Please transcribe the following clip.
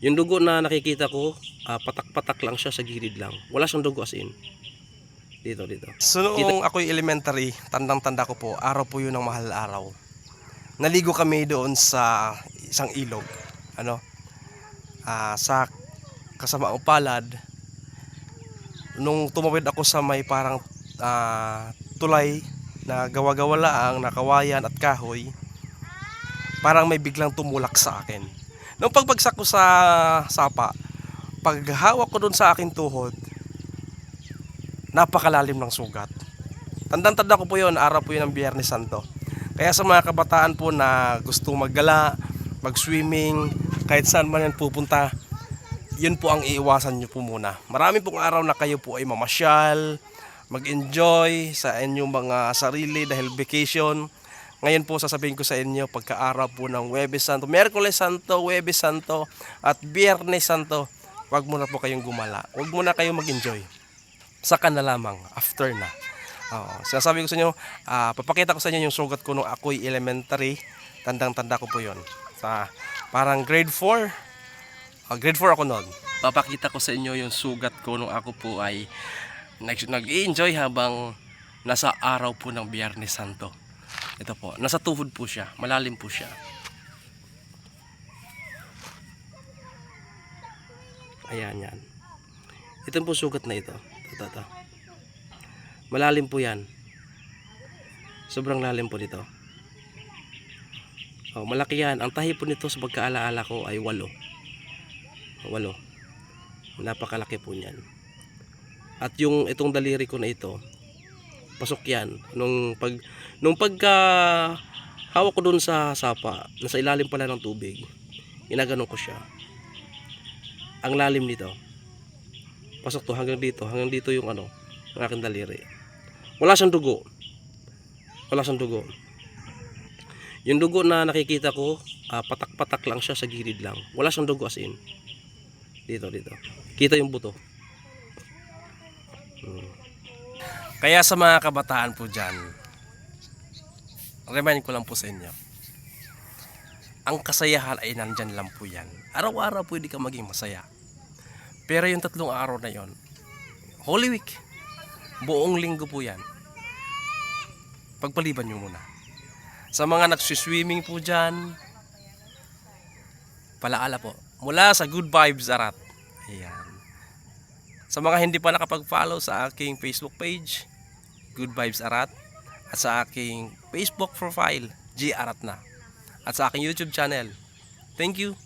Yung dugo na nakikita ko, ah, patak-patak lang siya sa gilid lang. Wala siyang dugo as in. Dito, dito. So noong ako'y elementary, tandang-tanda ko po, araw po yun ng mahal araw. Naligo kami doon sa isang ilog. Ano? Ah, sa kasamaang palad. Nung tumawid ako sa may parang ah, tulay na gawa-gawa laang, nakawayan at kahoy, parang may biglang tumulak sa akin. Nung pagbagsak ko sa sapa, paghawak ko doon sa aking tuhod, napakalalim ng sugat. Tandang-tanda ko po yun, araw po yun ng Biyernes Santo. Kaya sa mga kabataan po na gusto maggala, mag-swimming, kahit saan man yan pupunta, yun po ang iiwasan nyo po muna. Marami pong araw na kayo po ay mamasyal, mag-enjoy sa inyong mga sarili dahil vacation. Ngayon po sasabihin ko sa inyo pagka-araw po ng Huwebes Santo, Miyerkules Santo, Huwebes Santo at Biyernes Santo, wag muna po kayong gumala. Wag muna kayong mag-enjoy saka na lamang after na. Oo. Sinasabi ko sa inyo, ah, papakita ko sa inyo yung sugat ko nung ako'y elementary. Tandang-tanda ko po yon. Sa parang grade 4. Ah, grade 4 ako noon. Papakita ko sa inyo yung sugat ko nung ako po ay nag- nag-enjoy habang nasa araw po ng Biyernes Santo. Ito po, nasa tuhod po siya, malalim po siya. Ayan, yan. Ito po sugat na ito. Ito. Malalim po yan. Sobrang lalim po nito. Oh, malaki yan. Ang tahi po nito sa pagkaalaala ko ay walo. Walo. Napakalaki po niyan. At yung itong daliri ko na ito, pasok yan. Nung pag nung pagka hawak ko dun sa sapa, nasa ilalim pala ng tubig, inaganon ko siya. Ang lalim nito, pasok to hanggang dito. Hanggang dito yung ano ang aking daliri. Wala siyang dugo. Wala siyang dugo. Yung dugo na nakikita ko ah, patak-patak lang siya sa gilid lang. Wala siyang dugo as in. Dito dito. Kita yung buto. Hmm. Kaya sa mga kabataan po dyan, remind ko lang po sa inyo, ang kasayahan ay nandyan lang po yan. Araw-araw pwede ka maging masaya. Pero yung tatlong araw na yon, Holy Week, buong linggo po yan. Pagpaliban nyo muna. Sa mga nagsiswimming po dyan, palaala po, mula sa Good Vibes Arat. Ayan. Sa mga hindi pa nakapag-follow sa aking Facebook page, Good Vibes Arat, at sa aking Facebook profile, G Arat na, at sa aking YouTube channel. Thank you.